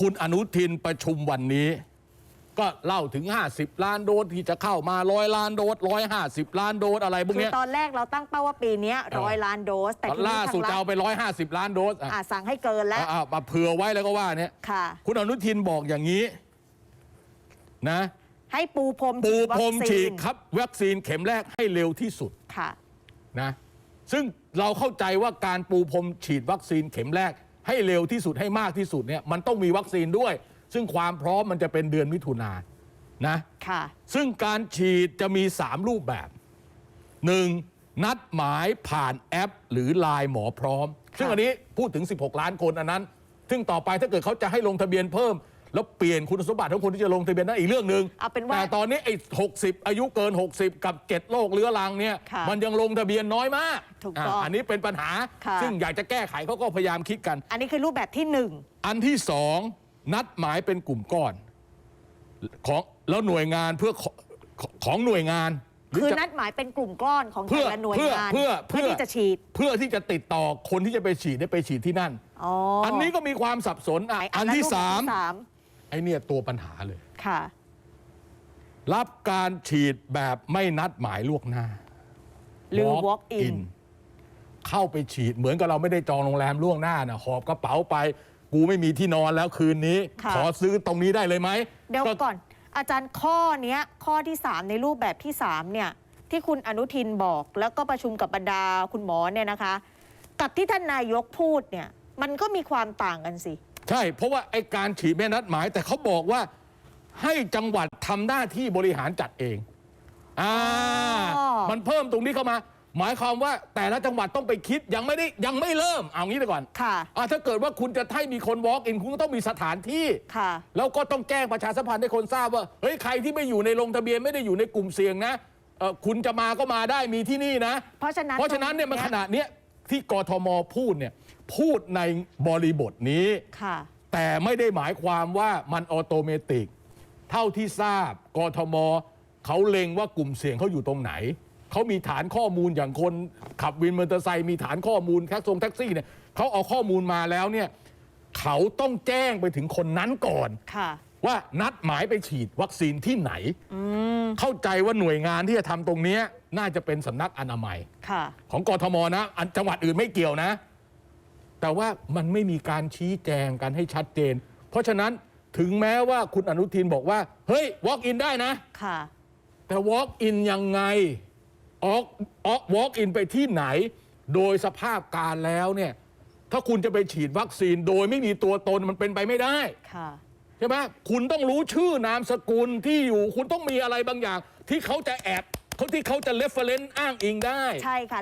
คุณอนุทินประชุมวันนี้ ก็เล่าถึง 50 ล้านโดสที่จะเข้ามาร้อยล้านโดสร้อยห้าสิบล้านโดสอะไรพวกคือเนี้ยตอนแรกเราตั้งเป้าว่าปีเนี้ร้อยล้านโดส แต่ทีนี้ล่าสุดทางจะรัเอาฐไปร้อยห้าสิบล้านโดสอะอะสั่งให้เกินแล้วอะมาเผื่อไว้แล้วก็ว่าเนี่ยค่ะ คุณอนุทินบอกอย่างนี้นะ ให้ปูพรมปูฉีดวัพรคมซีฉีดนครับวัคซีนเข็มแรกให้เร็วที่สุดค่ะ นะ ซึ่งเราเข้าใจว่าการปูพรมฉีดวัคซีนเข็มแรก ให้เร็วที่สุดให้มากที่สุดเนี่ยมันต้องมีวัคซีนด้วย ซึ่งความพร้อมมันจะเป็นเดือนมิถุนายนนะค่ะซึ่งการฉีดจะมี 3 รูปแบบ 1. นัดหมายผ่านแอป หรือไลน์หมอพร้อม ซึ่งอันนี้พูดถึง 16 ล้านคนอันนั้น ซึ่งต่อไปถ้าเกิดเขาจะให้ลงทะเบียนเพิ่ม แล้วเปลี่ยนคุณสมบัติของคนที่จะลงทะเบียนนั้นอีกเรื่องหนึ่งเอาเป็นว่า แต่ตอนนี้ไอ้60อายุเกิน 60 กับ 7 โรคเรื้อรังเนี่ยค่ะมันยังลงทะเบียนน้อยมากถูกต้องะอันนี้เป็นปัญหา ค่ะ ซึ่งอยากจะแก้ไขเขาก็พยายามคิดกัน อันนี้คือรูปแบบที่หนึ่ง อันที่สองนัดหมายเป็นกลุ่มก้อนของแล้วหน่วยงานเพื่อขอของหน่วยงานหรืคือจะ นัดหมายเป็นกลุ่มก้อนของเพื่แต่อละหน่วยเพื่องานเพื่อเพื่อ ที่จะฉีด เพื่อที่จะติดต่อคนที่จะไปฉีดได้ไปฉีดที่นั่น อ๋ออัอันนี้ก็มีความสับสนอะ อันแล้วที่รูปแบบสามสาม ไอ้เนี่ยตัวปัญหาเลย ค่ะ รับการฉีดแบบไม่นัดหมายล่วงหน้า หรือ walk in เข้าไปฉีดเหมือนกับเราไม่ได้จองโรงแรมล่วงหน้านะหอบกระเป๋าไป กูไม่มีที่นอนแล้วคืนนี้ ค่ะ ขอซื้อตรงนี้ได้เลยไหมเดี๋ยวก่อน อาจารย์ข้อเนี้ย ข้อที่ 3 ในรูปแบบที่ 3 เนี่ย ที่คุณอนุทินบอก แล้วก็ประชุมกับบรรดาคุณหมอเนี่ยนะคะ กับที่ท่านนายกพูดเนี่ย มันก็มีความต่างกันสิ ใช่ เพราะว่าไอ้การฉีดไม่นัดหมาย แต่เขาบอกว่าให้จังหวัดทำหน้าที่บริหารจัดเองอ่าอ๋อ มันเพิ่มตรงนี้เข้ามา หมายความว่าแต่ละจังหวัดต้องไปคิดยังไม่ได้ยังไม่เริ่มเอางี้ไปก่อนค่ะ อ่าถ้าเกิดว่าคุณจะให้มีคน walk in คุณก็ต้องมีสถานที่ ค่ะ แล้วก็ต้องแจ้งประชาสัมพันธ์ให้คนทราบว่าเฮ้ยใครที่ไม่อยู่ในลงทะเบียนไม่ได้อยู่ในกลุ่มเสี่ยงนะเอ่อคุณจะมาก็มาได้มีที่นี่นะ เพราะฉะนั้นเพราะฉะนั้นเนี่ยมันตรงขนาดเนี้ยที่กทมพูดเนี่ย พูดในบริบทนี้ ค่ะ แต่ไม่ได้หมายความว่ามันออโตเมติก เท่าที่ทราบกทมเขาเล็งว่ากลุ่มเสี่ยงเขาอยู่ตรงไหน เขามีฐานข้อมูลอย่างคนขับวินมอเตอร์ไซค์มีฐานข้อมูลแท็กซงแท็กซี่เนี่ยเขาเอาข้อมูลมาแล้วเนี่ยเขาต้องแจ้งไปถึงคนนั้นก่อน ค่ะ ว่านัดหมายไปฉีดวัคซีนที่ไหนเข้าใจว่าหน่วยงานที่จะทำตรงเนี้ยน่าจะเป็นสำนักอนามัย ค่ะ ของกทมนะอันจังหวัดอื่นไม่เกี่ยวนะ แต่ว่ามันไม่มีการชี้แจงกันให้ชัดเจน เพราะฉะนั้นถึงแม้ว่าคุณอนุทินบอกว่า เฮ้ย walk in ได้นะ ค่ะ แต่ walk in ยังไงออกออก walk in ไปที่ไหน โดยสภาพการแล้วเนี่ย ถ้าคุณจะไปฉีดวัคซีนโดยไม่มีตัวตนมันเป็นไปไม่ได้ ค่ะ ใช่ไหมคุณต้องรู้ชื่อนามสกุลที่อยู่ คุณต้องมีอะไรบางอย่าง ที่เขาจะแอบเขาที่เขาจะ reference อ้างอิงได้ ใช่ค่ะ